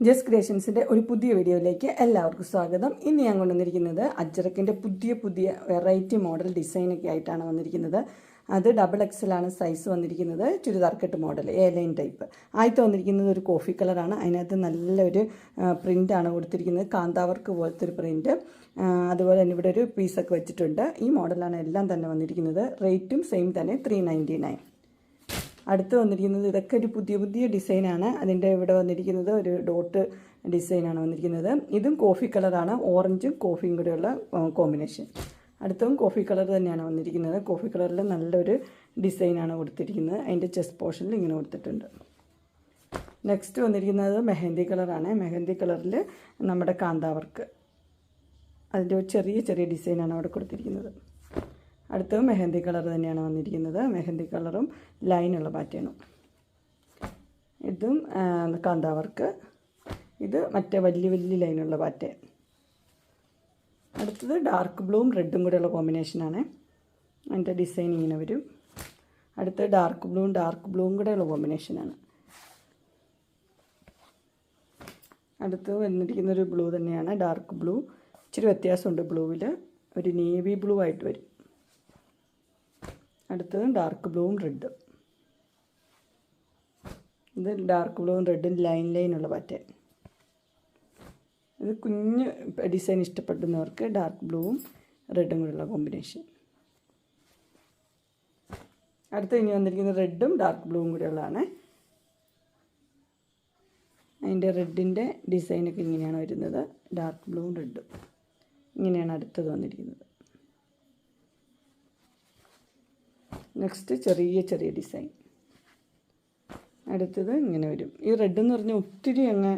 ജസ് ക്രിയേഷൻസിന്റെ ഒരു പുതിയ വീഡിയോയിലേക്ക് എല്ലാവർക്കും സ്വാഗതം. ഇന്ന് ഞാൻ കൊണ്ടുവന്നിരിക്കുന്നത് അജ്രക്കിന്റെ പുതിയ പുതിയ വെറൈറ്റി മോഡൽ ഡിസൈനൊക്കെ ആയിട്ടാണ് വന്നിരിക്കുന്നത്. അത് ഡബിൾ എക്സലാണ് സൈസ് വന്നിരിക്കുന്നത്. ചുരിദാർ കെട്ട് മോഡൽ എ ലൈൻ ടൈപ്പ് ആയിട്ട് വന്നിരിക്കുന്നത് ഒരു കോഫി കളറാണ് അതിനകത്ത് നല്ലൊരു പ്രിന്റാണ് കൊടുത്തിരിക്കുന്നത്. കാന്താവർക്ക് പോലത്തെ ഒരു പ്രിന്റ് അതുപോലെ തന്നെ ഇവിടെ ഒരു പീസൊക്കെ വെച്ചിട്ടുണ്ട്. ഈ മോഡലാണ് എല്ലാം തന്നെ വന്നിരിക്കുന്നത്. റേറ്റും സെയിം തന്നെ ത്രീ നയന്റി നയൻ അടുത്ത് വന്നിരിക്കുന്നത് ഇതൊക്കെ ഒരു പുതിയ പുതിയ ഡിസൈനാണ് അതിന്റെ ഇവിടെ വന്നിരിക്കുന്നത് ഒരു ഡോട്ട് ഡിസൈനാണ് വന്നിരിക്കുന്നത്. ഇതും കോഫി കളറാണ് ഓറഞ്ചും കോഫിയും കൂടെയുള്ള കോമ്പിനേഷൻ അടുത്തതും കോഫി കളർ തന്നെയാണ് വന്നിരിക്കുന്നത്. കോഫി കളറിൽ നല്ലൊരു ഡിസൈനാണ് കൊടുത്തിരിക്കുന്നത്. അതിന്റെ ചെസ്റ്റ് പോർഷനിൽ ഇങ്ങനെ കൊടുത്തിട്ടുണ്ട്. നെക്സ്റ്റ് വന്നിരിക്കുന്നത് മെഹന്തി കളറാണ് മെഹന്തി കളറിൽ നമ്മുടെ കാന്താവർക്ക് അതിന്റെ ചെറിയ ചെറിയ ഡിസൈനാണ് അവിടെ കൊടുത്തിരിക്കുന്നത്. അടുത്തത് മെഹന്തി കളർ തന്നെയാണ് വന്നിരിക്കുന്നത്. മെഹന്തി കളറും ലൈനുള്ള പാറ്റേണും ഇതും കാന്താവർക്ക്. ഇത് മറ്റേ വലിയ വലിയ ലൈനുള്ള പാറ്റേൺ അടുത്തത് ഡാർക്ക് ബ്ലൂവും റെഡും കൂടെയുള്ള കോമ്പിനേഷനാണ് അതിന്റെ ഡിസൈൻ ഇങ്ങനെ വരും. അടുത്തത് ഡാർക്ക് ബ്ലൂവും ഡാർക്ക് ബ്ലൂവും കൂടെയുള്ള കോമ്പിനേഷനാണ് അടുത്ത് വന്നിരിക്കുന്നൊരു ബ്ലൂ തന്നെയാണ് ഡാർക്ക് ബ്ലൂ ഇച്ചിരി വ്യത്യാസമുണ്ട് ബ്ലൂവിൽ ഒരു നേവി ബ്ലൂ ആയിട്ട് വരും. അടുത്തത് ഡാർക്ക് ബ്ലൂവും റെഡും ഇത് ഡാർക്ക് ബ്ലൂവും റെഡും ലൈൻ ലൈനുള്ള പാറ്റേൺ ഇത് കുഞ്ഞ് ഡിസൈൻ ഇഷ്ടപ്പെടുന്നവർക്ക് ഡാർക്ക് ബ്ലൂവും റെഡും കൂടെയുള്ള കോമ്പിനേഷൻ അടുത്ത് ഇനി വന്നിരിക്കുന്നത് റെഡും ഡാർക്ക് ബ്ലൂവും കൂടെയുള്ളതാണ്. അതിന്റെ റെഡിന്റെ ഡിസൈനൊക്കെ ഇങ്ങനെയാണ് വരുന്നത്. ഡാർക്ക് ബ്ലൂവും റെഡും ഇങ്ങനെയാണ് അടുത്തത് വന്നിരിക്കുന്നത്. നെക്സ്റ്റ് ചെറിയ ചെറിയ ഡിസൈൻ. അടുത്തത് ഇങ്ങനെ വരും. ഈ റെഡ് എന്ന് പറഞ്ഞാൽ ഒത്തിരി അങ്ങ്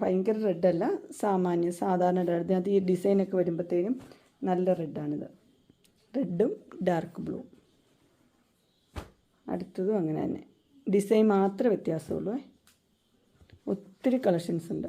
ഭയങ്കര റെഡല്ല സാമാന്യം സാധാരണ റെഡ് അത് ഈ ഡിസൈനൊക്കെ വരുമ്പോഴത്തേനും നല്ല റെഡാണിത് റെഡും ഡാർക്ക് ബ്ലൂ അടുത്തതും അങ്ങനെ തന്നെ. ഡിസൈൻ മാത്രമേ വ്യത്യാസമുള്ളൂ ഒത്തിരി കളക്ഷൻസ് ഉണ്ട്.